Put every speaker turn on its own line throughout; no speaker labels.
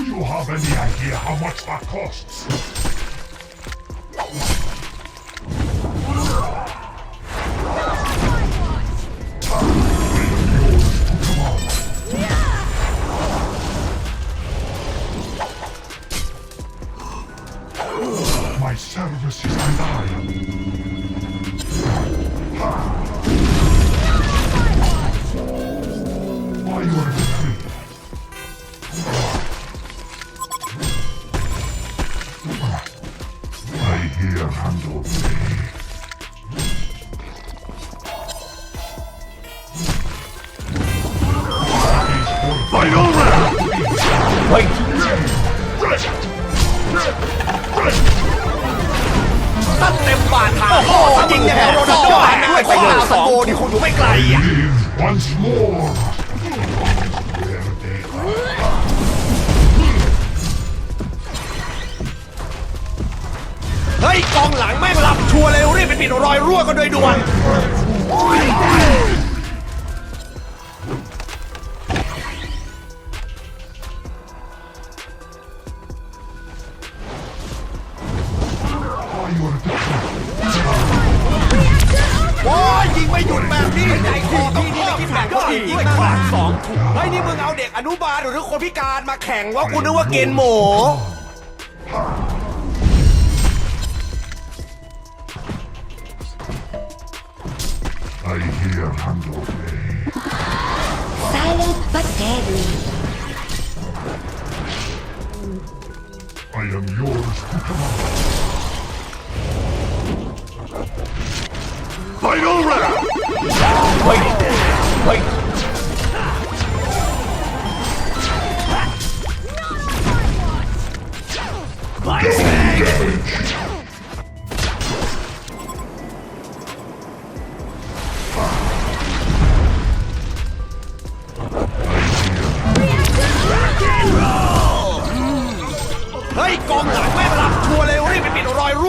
you have any idea how much that costs? My service is undying.
เฮ้ย
ตั้งเต็มบาทาโอ้โหยิงอย่างกับโรนัลโดอะด้วยข้อดาสองโบนี่คงอยู่ไม่ไกลอะ
once more!
เฮ้ยกองหลังแม่งหลับชัวร์เลยรีบไปปิดรอยรั่วกันโดยด่วน มาแข่งว่ากูนึกว่าเกณฑ์หมู
I hear handle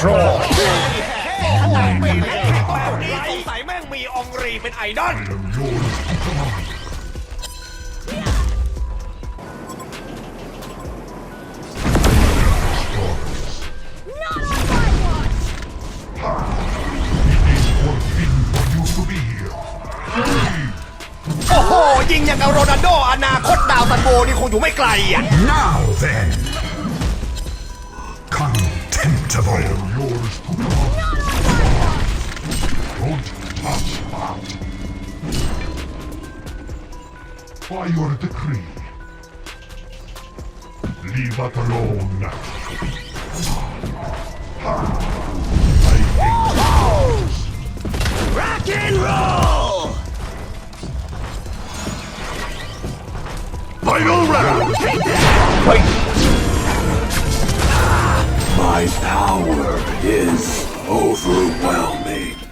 เต็มปากขนาดไม่เล่นแบบนี้สงสัยแม่งมีองรีเป็นไอดอล
I am yours to command. It is forbidden for you to be here.
โอ้โห ยิงอย่างกับโรนัลโดอนาคตดาวซันโบนี่คงอยู่ไม่ไกลอะ
Now then, contemptible. By your decree. Leave it alone now.
Rock and roll!
Final round!
Fight!
My power is overwhelming.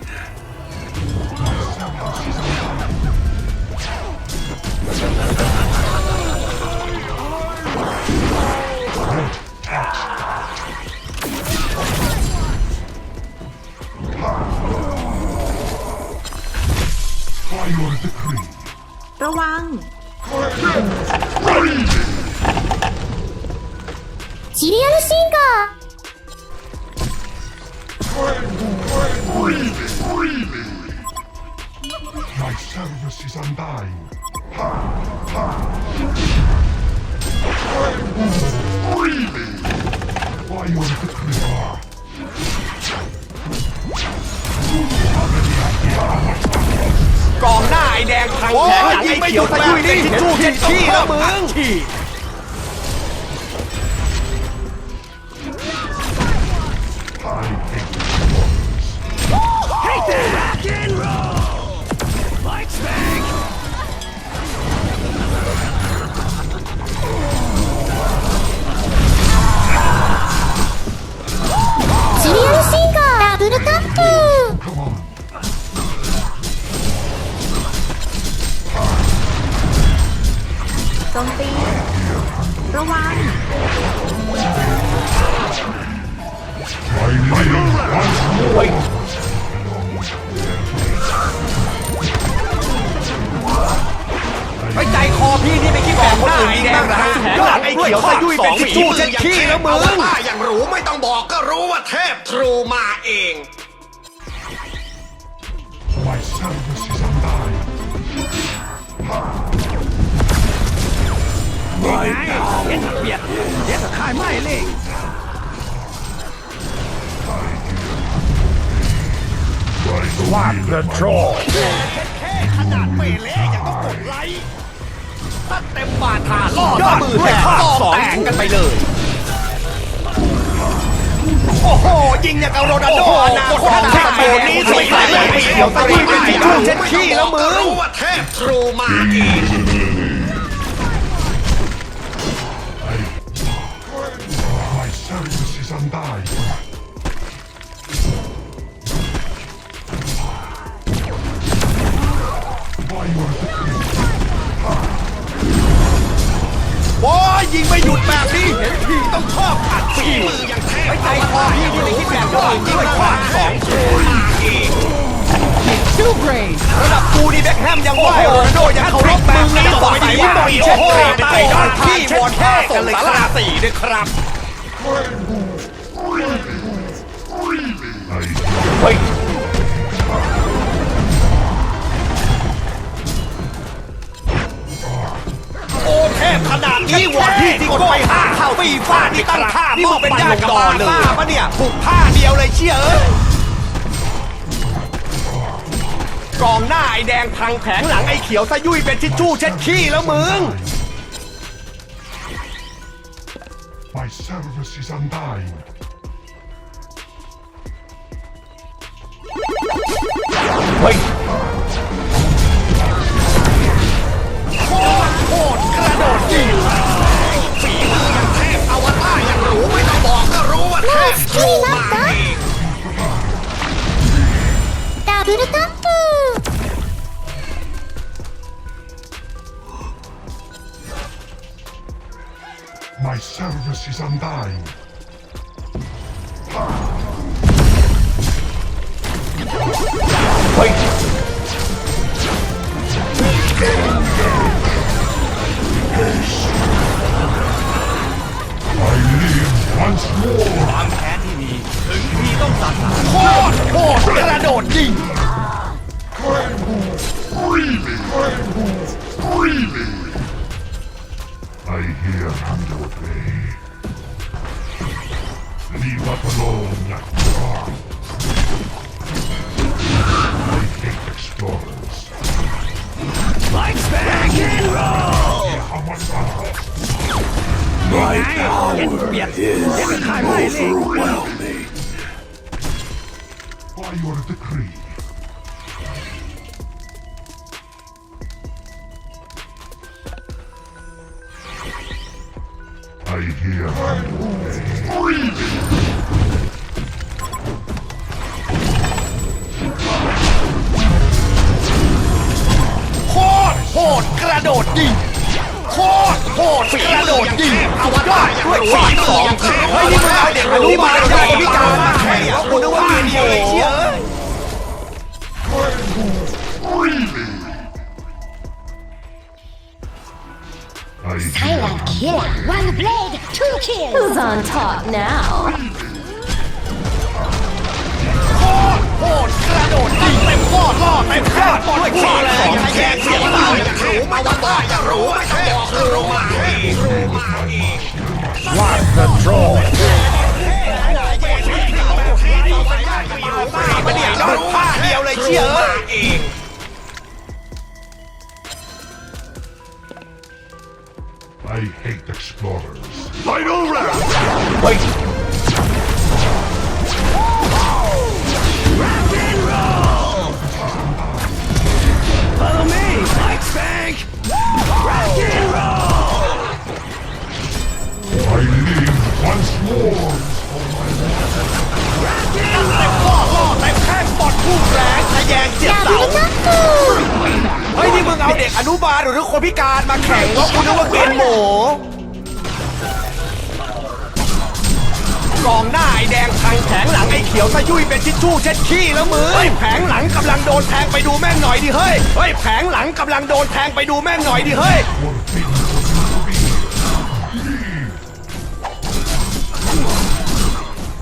ระวัง
シリアルシンガー
งทางแขนหลังไอเขียวตะกุยนี่จู้เจ็ดขี้แล้วมึง ไอ้ใจคอพี่นี่ไม่คิดแบบคนอื่นแดงนะสุดยอดไอ้เขียวซะยุ่ยเป็นทิชชู่เช็ดขี้แล้วมึง
ถ้าอย่างรู้ไม่ต้องบอกก็รู้ว่าเทพทรูมาเอง
My service is undying.
My power
What the troll?
ขนาดเปเล่ยังต้องก ถ้าเต็มบาทาล่อยอดมือแตกสองแตกกันไปเลย โอ้โห ยิงอย่างกับโรนัลโดอนาคตแค่โบนี้สวยเลยเดี๋ยวตะกี้เป็นทิชชู่เช็ดขี้แล้วมึง
ว่าเทพทรูมาอี
ก ดเตะไปด้านพี่วอนแค่ส่งสาราสี่ด้วยครับ
เฮ้ย
โอ้เทพขนาดนี้วอนพี่ที่กดไปห้าเข้าปีฟ้านี่ตั้งท่านี่มึงเป็นญาติกับมาเลยปะเนี่ยถูกผ้าเดียวเลยเชี่ยเอ้ยกองหน้าไอ้แดงพังแผงหลังไอ้เขียวซะยุ่ยเป็นทิชชู่เช็ดขี้แล้วมึง
my service is undying.
เ My
power is overwhelming.
I hear under play.
โคตรโหดกระโดดยิงโคตรโหดกระโดดยิง
อวตารอย่างรู้
ฝี
ไม่ต้อง
ส
บ
อ
องกก็รู้
เฮ้ยนี่มึงเอาเด็กอนุบาลได้พิการ
kids.
Who's on top now
โคตรโหดกระโดดยิงเต็มข้อล่อเต็มข้อบอลขวาแรงแยงเสียงเล่าอยางรู้
อวตารอย่างรู้ไม่ต้องบอกก็รู้ว่า พิ
การมาแข่งว่ากูนึกว่าเกณฑ์หมูกองหน้าไอ้แดงทางแผงหลังไอ้เขียวซะยุ่ยเป็นทิชชู่เช็ดขี้แล้วมือเฮ้ยแผงหลังกำลังโดนแทงไปดูแม่งหน่อยดิเฮ้ยเฮ้ยแผงหลังกำลังโดนแทงไปดูแม่งหน่อยดิเฮ้ย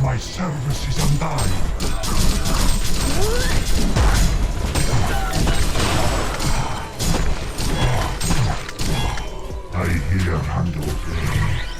My service is undying. I hear Handel Leave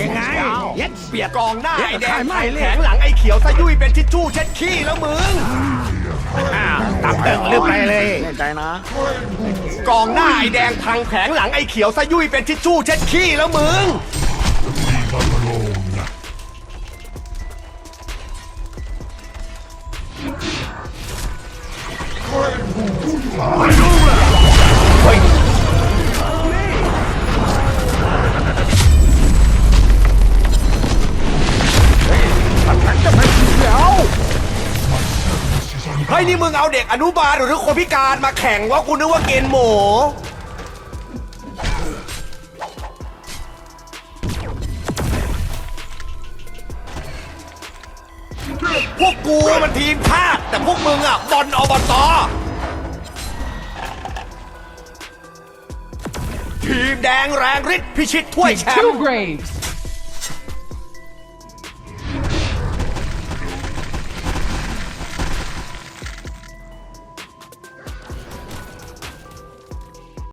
ยังไงเย็ดเปียด
กองหน้า
เย็
ไอ้
ด
แด
ขางยไม่
ทาง
เล
แผ
ย
งหลังไอ้เขียวซะยุ่ยเป็นทิชชู่เช็ดขี้แล้วมึง
ตับตึงลืมไปเลย
กองหน้าไอ้แดงทางแผงหลังไอ้เขียวซะยุ่ยเป็นทิชชู่เช็ดขี้แล้วมึง
leave that alone.
เอาเด็กอนุบาลหรือคนพิการมาแข่งว่ากูนึกว่าเกณฑ์หมูพวกกูมันทีมชาติแต่พวกมึงอะบอลอบตทีมแดงแรงฤทธิ์พิชิตถ้วยแชมป์